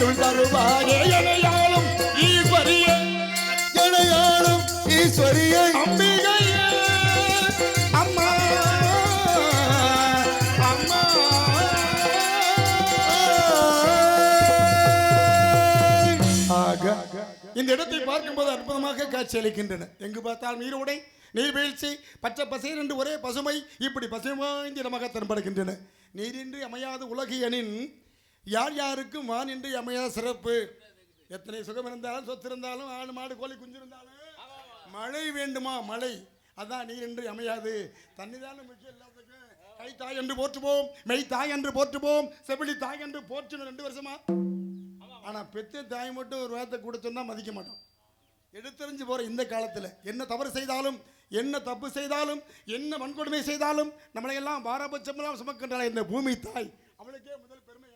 உள்நருள் தருவாயே எனையாளும் ஈஸ்வரியே. எனையாளும் ஈஸ்வரியை. அம்பிகையே. அம்மா. அம்மா. ஆக இந்த இடத்தை பார்க்கும்போது அற்புதமாக காட்சியளிக்கின்றன எங்கு பார்த்தால் நீரோடை நீர்வீழ்ச்சி பச்சை பசேர் என்று ஒரே பசுமை இப்படி பசுமை இடமாக தென்படுகின்றன. நீரின்றி அமையாத உலகியனின் யார் யாருக்கும் வான் என்று அமையாத சிறப்பு? எத்தனை சுகம் இருந்தாலும் சொத்து இருந்தாலும் ஆடு மாடு கோழி குஞ்சு இருந்தாலும் மழை வேண்டுமா? மழை. அதான் நீர் என்று அமையாது. தண்ணி தானே முக்கியம் எல்லாத்துக்கும். கை தாய் என்று போற்றுவோம் மெய் தாய் என்று போற்றுவோம் செவிலி தாய் என்று போற்றணும் ரெண்டு வருஷமா? ஆனால் பெத்த தாய் மட்டும் ஒரு வார்த்தை கொடுத்தோம்னா மதிக்க மாட்டோம் எடுத்தறிஞ்சு போகிற இந்த காலத்தில் என்ன தவறு செய்தாலும் என்ன தப்பு செய்தாலும் என்ன வன்கொடுமை செய்தாலும் நம்மளையெல்லாம் பாரபட்சமெல்லாம் சுமக்கின்றாள் இந்த பூமி தாய். அவளுக்கே முதல் பெருமை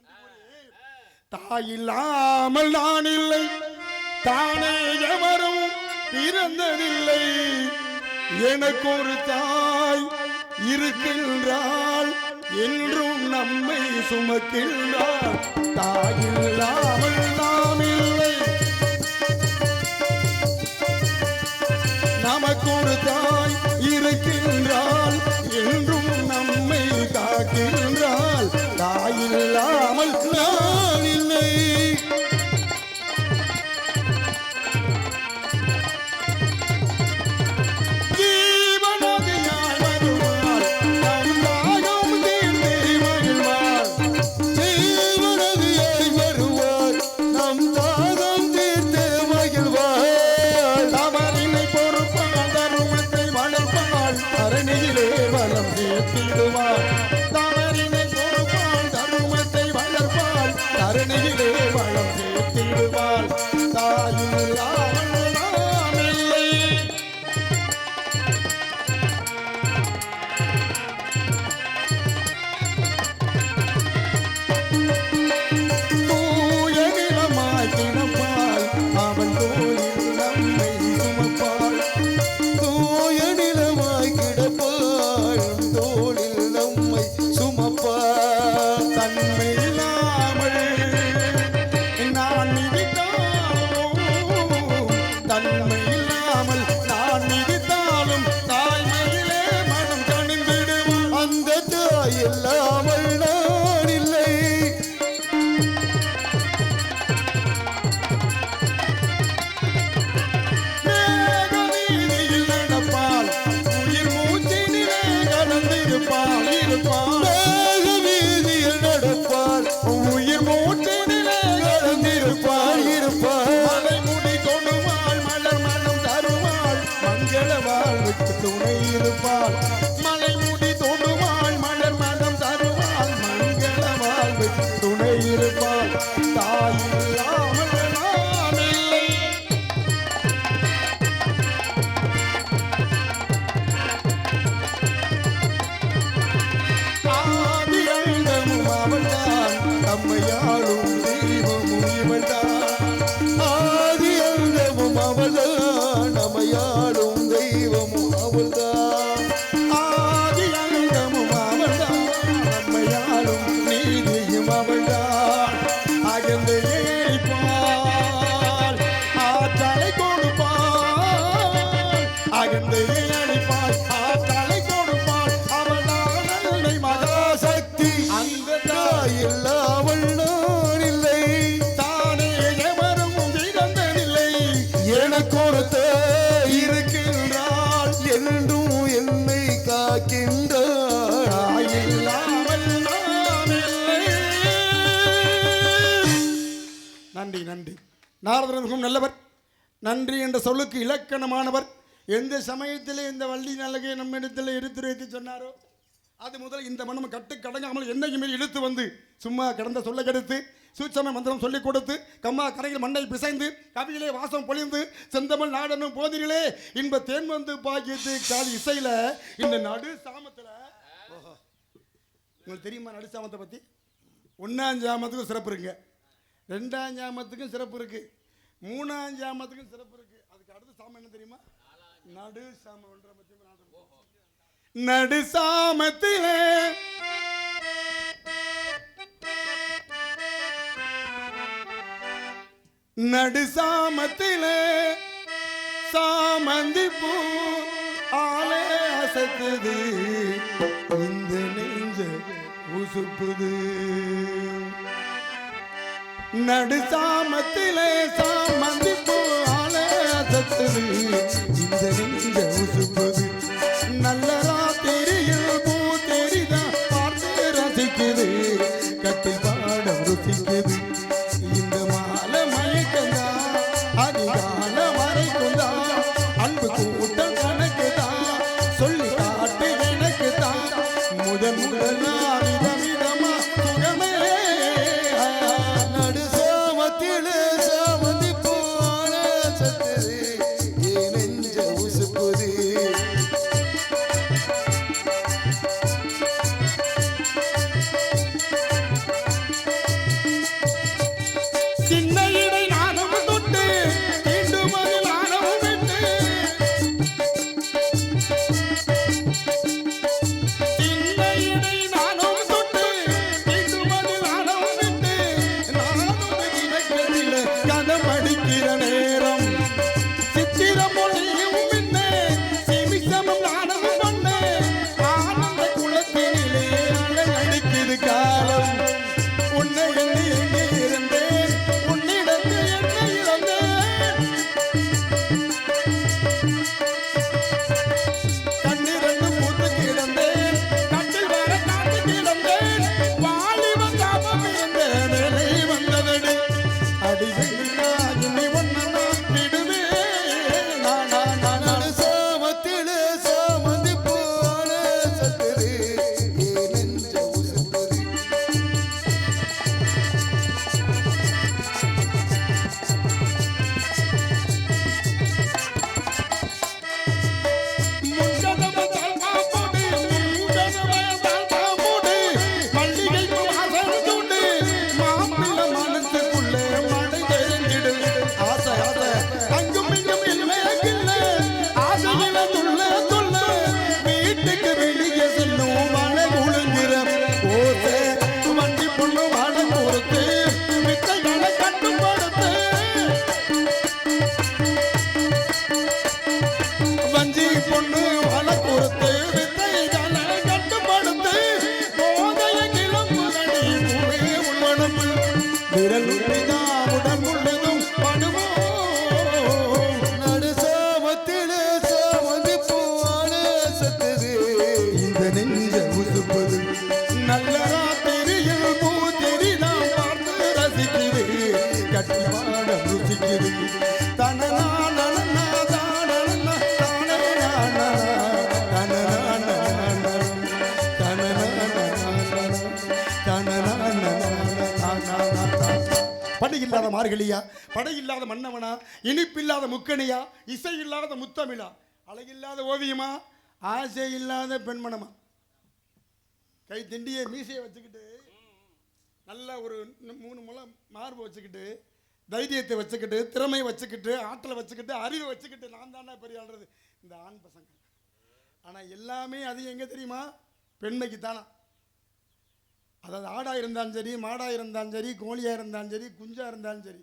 தாய் இல்லாமல் நான் இல்லை. தானே எவரும் பிறந்ததில்லை எனக்கு ஒரு தாய் இருக்கின்றாள். என்றும் நம்மை சுமக்கின்றாள். தாயில்லாமல் நாம் இல்லை. நமக்கு ஒரு தாய் தன்மை நன்றி நன்றி. நாரதர் மிகவும் நல்லவர். நன்றி என்ற சொல்லுக்கு இலக்கணமானவர். எந்த சமயத்தில் இந்த வள்ளி நலகை நம்மிடத்தில் எடுத்து வைத்து சொன்னாரோ அது முதல் இந்த மனம் கட்டு கடங்காமல் என்னைக்குமே இழுத்து வந்து சும்மா கிடந்த சொல்ல கெடுத்து சூட்சம மந்திரம் சொல்லிக் கொடுத்து கம்மா கரையில் மண்ணை பிசைந்து கவியிலே வாசம் பொழிந்து செந்தமிழ் நாடனும் போதிலே இன்ப தேன் வந்து பாக்கியத்து கால் இசையில இந்த நடு சாமத்தில் உங்களுக்கு தெரியுமா நடு சாமத்தை பற்றி ஒன்னாம் ஜாமத்துக்கும் சிறப்பு இருக்குங்க. ரெண்டாம் ஜாமத்துக்கும் சிறப்பு இருக்கு. மூணாம் ஜாமத்துக்கும் சிறப்பு இருக்கு. அதுக்கு அடுத்த சாமம் என்ன தெரியுமா? நடு சாமம். நடு சாமத்திலே. நடு சாமத்திலே சாமந்தி பூ ஆலே அசத்துது. இந்த நெஞ்ச உசுப்புது. நடு சாமத்திலே சாமந்தி பூ ஆலே இந்த நெஞ்ச உசுப்பு இல்லாத மார்கழியா? படை இல்லாத மன்னவனா? இனிப்பில்லாத முக்கணியா? இசை இல்லாத முத்தமிழா? அழகில்லாத ஓவியமா? ஆசை இல்லாத பெண்மணமா? கை திண்டிய மீசையை வச்சுக்கிட்டு நல்ல ஒரு மூணு முளம் மார்பு வச்சுக்கிட்டு தைரியத்தை வச்சுக்கிட்டு திறமை வச்சுக்கிட்டு ஆற்றலை வச்சுக்கிட்டு அறிவை வச்சுக்கிட்டு நான் தானே பெரிய ஆள்றது இந்த ஆண் பசங்க. ஆனால் எல்லாமே அது எங்கே தெரியுமா? பெண்மைக்கு தானா அதாவது ஆடாக இருந்தாலும் சரி மாடாக இருந்தாலும் சரி கோழியாக இருந்தாலும் சரி குஞ்சாக இருந்தாலும் சரி.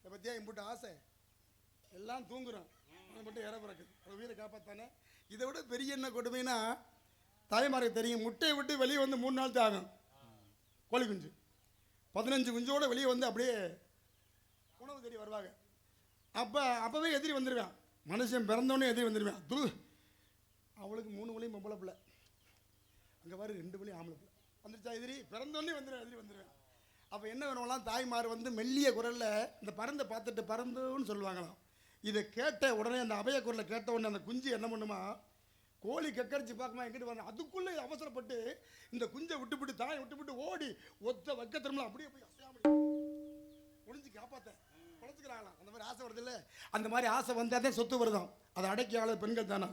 இதை பற்றியா இம்புட்டு ஆசை? எல்லாம் தூங்குறோம். அது மட்டும் இற பிறக்குது. அது உயிரை காப்பாற்றானே இதை விட பெரிய என்ன கொடுமைனா தாய்மாருக்கு தெரியும் முட்டையை விட்டு வெளியே வந்து மூணு நாள் தான் ஆகும் கோழி குஞ்சு. பதினஞ்சு குஞ்சோட வெளியே வந்து அப்படியே உணவு தேடி வருவாங்க. அப்போ அப்போவே எதிரி வந்துடுவேன் மனுஷன் பிறந்தோடனே எதிரி வந்துடுவேன் துரு அவளுக்கு மூணு வழியும் பொம்பளை பிள்ளை. அங்கே பாரு ரெண்டு வழியும் ஆம்பளை பிள்ளை. வந்துருச்சா எதிரி? பிறந்தோடனே வந்துடுவேன் எதிரி வந்துடுவேன் அப்போ என்ன வேணும்லாம் தாய்மார் வந்து மெல்லிய குரலில் இந்த பறந்தை பார்த்துட்டு பறந்துன்னு சொல்லுவாங்களாம். இதை கேட்ட உடனே அந்த அபய குரலை கேட்ட உடனே அந்த குஞ்சு என்ன பண்ணுமா? கோழி கக்கரிச்சு பார்க்குமா எங்கிட்டு வரணும் அதுக்குள்ளே அவசரப்பட்டு இந்த குஞ்சை விட்டுவிட்டு தாயை விட்டுவிட்டு ஓடி ஒத்த வைக்க திரும்ப அப்படியே போய் அசையாமல் ஒளிஞ்சு காப்பாத்தேன். குழச்சிக்கிறாங்களாம் அந்த மாதிரி ஆசை வருது இல்லை? அந்த மாதிரி ஆசை வந்தால் தான் சொத்து வருதான் அதை அடக்கி ஆளு பெண்கள் தானே?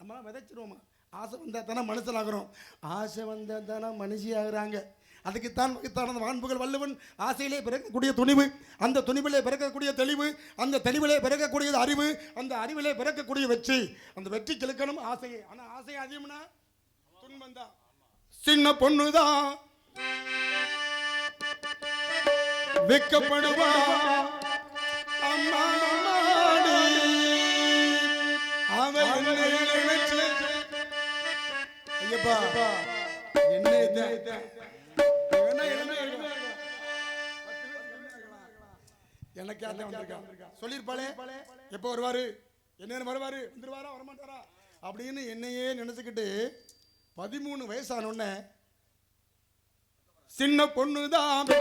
நம்ம விதைச்சிருவோமா? ஆசை வந்தால் தானே மனுஷனாகிறோம் ஆசை வந்தால் தானே மனுஷி அதுக்குத்தான் வகுத்தான் அந்த வான்புகள் வள்ளுவன் ஆசையிலே பிறக்கக்கூடிய துணிவு அந்த துணிவிலே பிறக்கக்கூடிய தெளிவு அந்த தெளிவிலே பிறக்கக்கூடியது அறிவு அந்த அறிவிலே பிறக்கக்கூடிய வெற்றி. அந்த வெற்றி கிழக்கணும் ஆசையை. ஆனால் ஆசை அதிகம்னா துன்பம் தான். சின்ன பொண்ணு தான் வெக்கப்படுவா. அம்மா ஐயப்பா. என்ன எனக்கு சொல்லியிருப்பாளே. எப்போ வருவாரு? என்ன வருவாரு? வந்துருவாரா? வரமாட்டாரா? அப்படின்னு என்னையே நினைச்சுக்கிட்டு பதிமூணு வயசான உடனே சின்ன பொண்ணுதான்.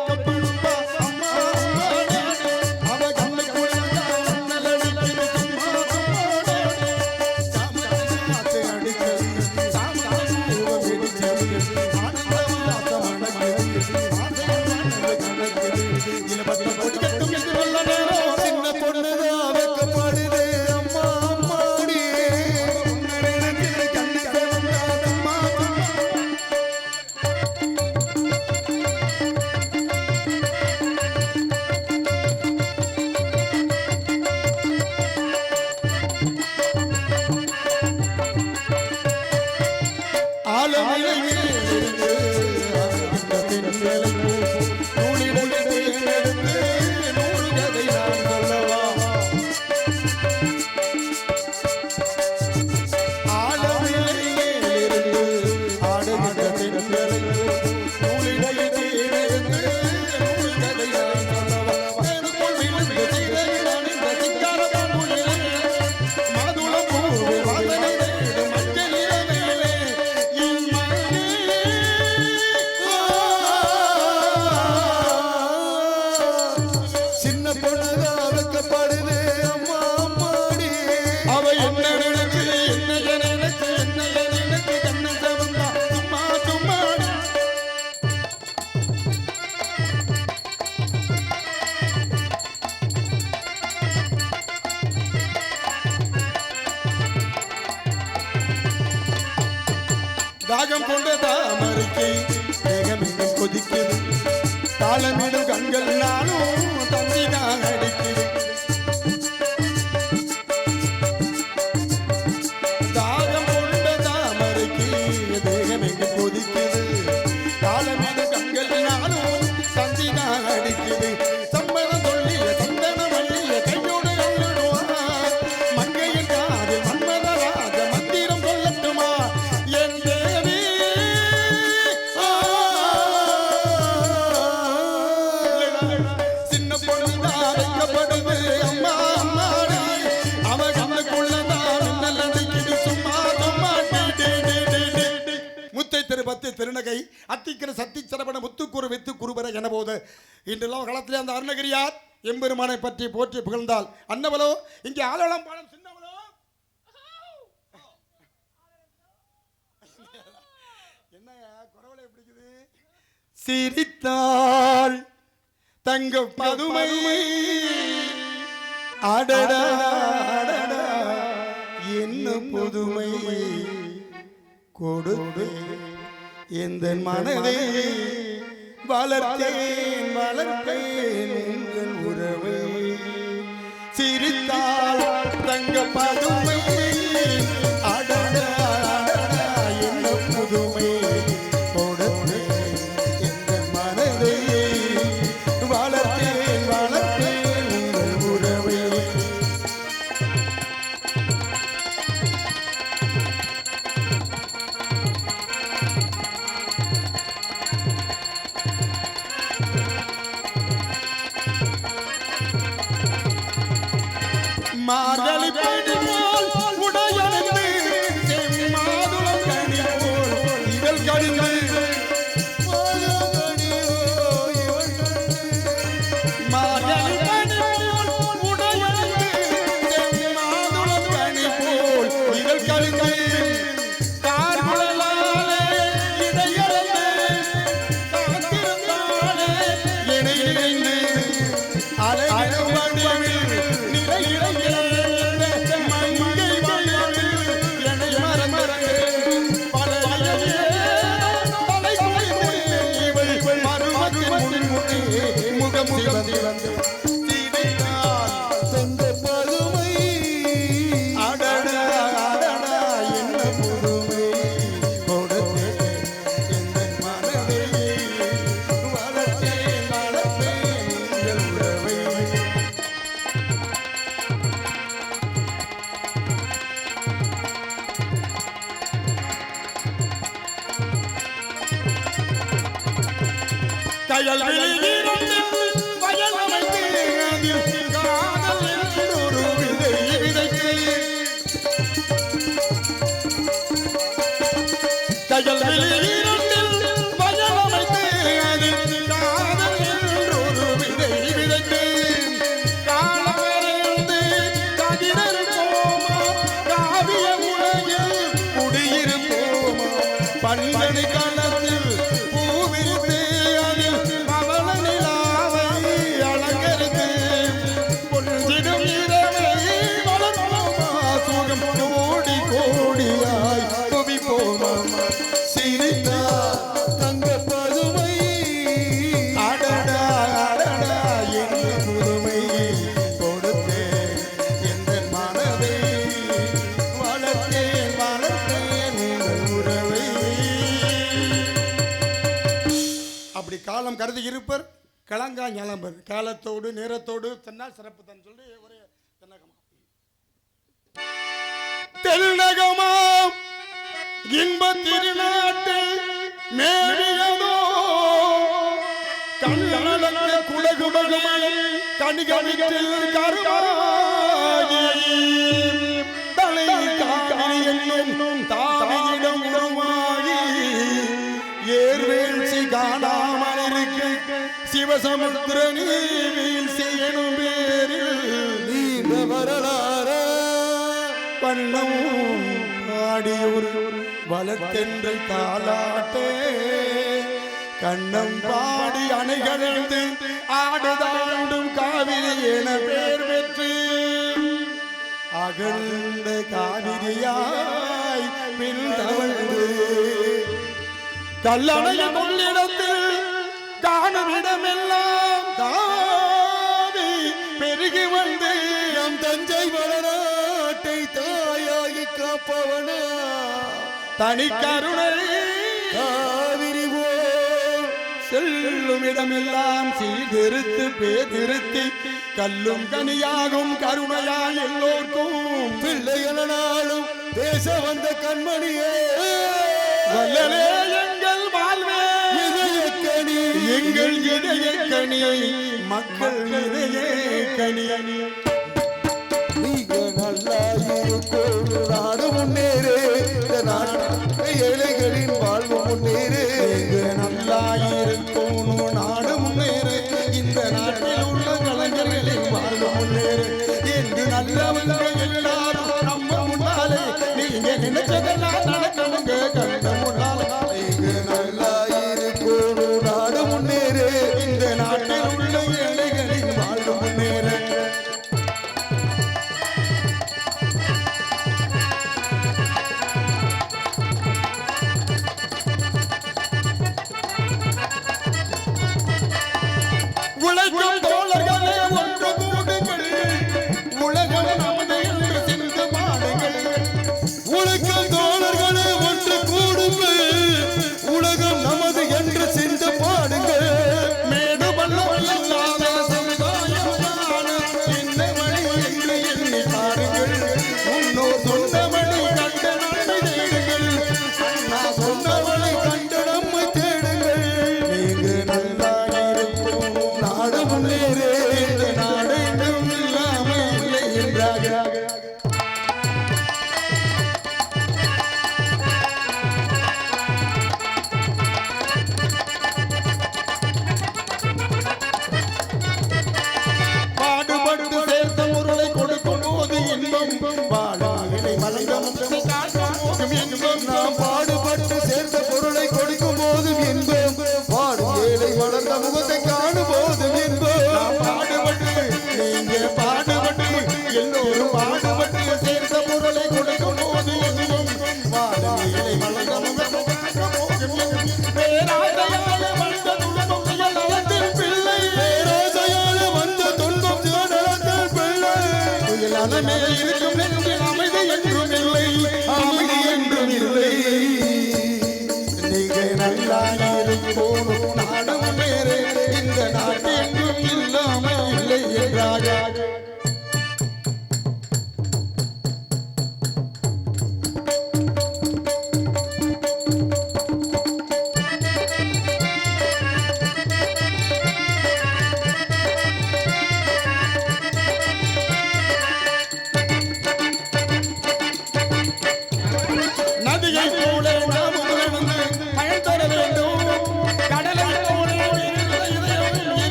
அருணகிரியார் எம்பெருமானை பற்றி போற்றி புகழ்ந்தால். அன்னவளோ இங்கே ஆலோளம் பாடம் சின்னவளோ? என்னையா குறவலை பிடிக்குது சிரித்தாள் தங்க பதுமை. அடடா என்ன புதுமை கொடுத்து எந்த மனதே. வளர்த்தேன் வளர்த்தேன் உங்கள் உறவை. சிரித்தாள் தங்க பதுமை বন্দে বন্দে கலங்கா களங்கா ஞாலம்பர் காலத்தோடு நேரத்தோடு தன்னால் சிறப்பு தான் சொல்லி ஒரு தென்னகமா. தென்னகமாம் இன்ப திருநாட்டு மேவியதோ கண்ணளக்க குலகுடகுமல் கணிகவிற்றில் கருவாகி சிவசமுத்திர நீழ்ச்சி எனும் பேரில் நீண்ட வரலாற. பண்ணமும் பாடியூர் வளத்தென்றல் தாளாட்டே. கண்ணம் பாடி அணைகளந்து ஆடுதாண்டும் காவிரி என பேர் பெற்று அகழ்ந்த காவிரியாய் பின் தவழ்ந்து கல்லணைய கொள்ளிடத்தில் காணும் தாவி பெருகி வந்து நம் தஞ்சை வளநாட்டை தாயாகி காப்பவனா. தனி கருணை காவிரி செல்லும் இடமெல்லாம் சீர்திருத்து பேதிருத்தி கல்லும் கனியாகும் கருணையா எல்லோர்க்கும் பிள்ளைகளாலும் பேச வந்த கண்மணியே. வல்லலே எங்கள் வாழ்வே எங்கள் இதய கனி மக்கள் இதய கனி நீங்க நல்லா இருக்கும். நாடு முன்னேறு. ஏழைகளின் வாழ்வு முன்னேறு. இங்கு நல்லாயிருக்கும் நாடு முன்னேறு. இந்த நாட்டில் உள்ள கலைஞர்களின் வாழ்வு முன்னேறு. என்று நல்லவர்கள்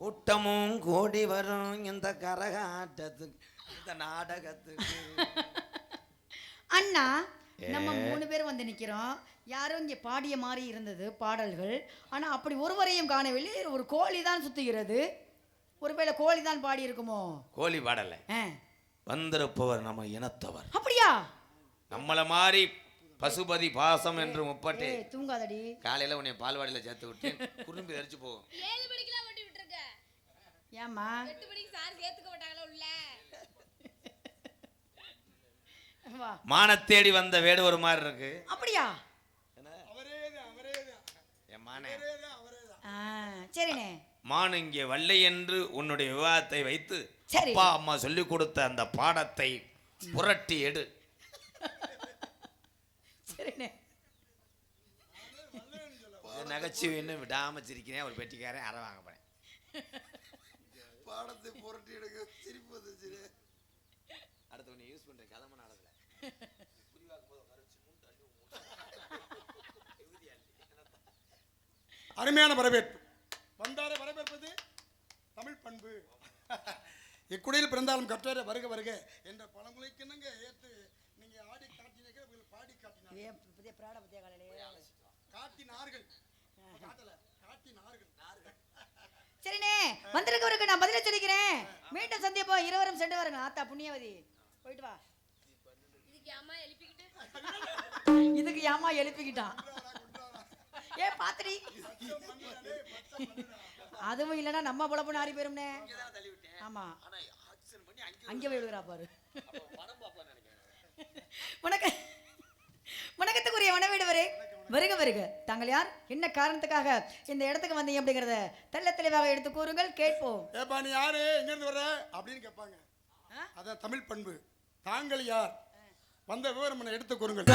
கூட்டமும் கூடி வரும் இந்த கரகாட்டத்துக்கு இந்த நாடகத்துக்கு. அண்ணா நம்ம மூணு பேர் வந்து நிக்கிறோம். யாரும் இங்கே பாடிய மாதிரி இருந்தது பாடல்கள். ஆனா அப்படி ஒருவரையும் காணவில்லை. ஒரு கோழி தான் சுத்துகிறது. ஒருவேளை கோழி தான் பாடி இருக்குமோ கோழி பாடல. ஆ, வந்திருப்பவர் நம்ம இனத்தவர். அப்படியா? நம்மள மாதிரி பசுபதி பாசம் என்று முப்பட்டு. தூங்காதடி. காலையில உன்னை பால்வாடியில சேர்த்து விட்டு குறும்பி தரிச்சு போகும் ஏழு மணிக்கெல்லாம் ஓட்டி விட்டுருக்க. ஏம்மா? எட்டு மணிக்கு சார் சேர்த்துக்க மாட்டாங்களா உள்ள? வா. மானத்தேடி வந்த வேடு ஒரு மாதிரி இருக்கு. அப்படியா? சரிண்ணே. மான் இங்கே வல்லை என்று உன்னுடைய விவாதத்தை வைத்து. அப்பா அம்மா சொல்லி கொடுத்த அந்த பாடத்தை புரட்டி எடு. சரிண்ணே. இது நகைச்சுவைன்னு விடாம சிரிக்கிறேன் ஒரு பெட்டிக்காரன் அரை வாங்க போறேன். பாடத்தை புரட்டி எடுக்க சிரிப்பு வந்துச்சு அடுத்து உன்னை யூஸ் பண்ற கதம நாடகத்துல. அருமையான வரவேற்பு. வந்தாரை வரவேற்பது? தமிழ் பண்பு. எக்குடியில் பிறந்தாலும் கற்றார வருக வருக என்ற பழமொழிக்கு என்னங்க ஏத்து நீங்க ஆடி காட்டினீங்க. உங்களுக்கு பாடி காட்டினார்கள். காட்டல காட்டினார்கள். சரிண்ணே வந்திருக்கவருக்கு நான் பதில சொல்லிக்கிறேன். மீண்டும் சந்திப்போம் இருவரும் சென்று வருங்க ஆத்தா புண்ணியவதி போயிட்டு வா. இதுக்கு அம்மா எழுப்பிக்கிட்டு? இதுக்கு ஏமா எழுப்பிக்கிட்டான். ஏ பாத்துடி அதுவும் இல்லைன்னா நம்ம பொழப்பு நாரி போயிரும்னே ஆமா. அங்கே போய் விழுகிறா பாரு. வணக்கம். வணக்கத்துக்குரிய வனவீடுவரே வருக வருக. தாங்கள் யார்? என்ன காரணத்துக்காக இந்த இடத்துக்கு வந்தீங்க அப்படிங்கிறத தெள்ள தெளிவாக எடுத்து கூறுங்கள் கேட்போம். ஏப்பா நீ யாரு? எங்க இருந்து வர்ற? அப்படின்னு கேட்பாங்க. அதான் தமிழ் பண்பு. தாங்கள் யார்? வந்த விவரம் எடுத்து கூறுங்கள்.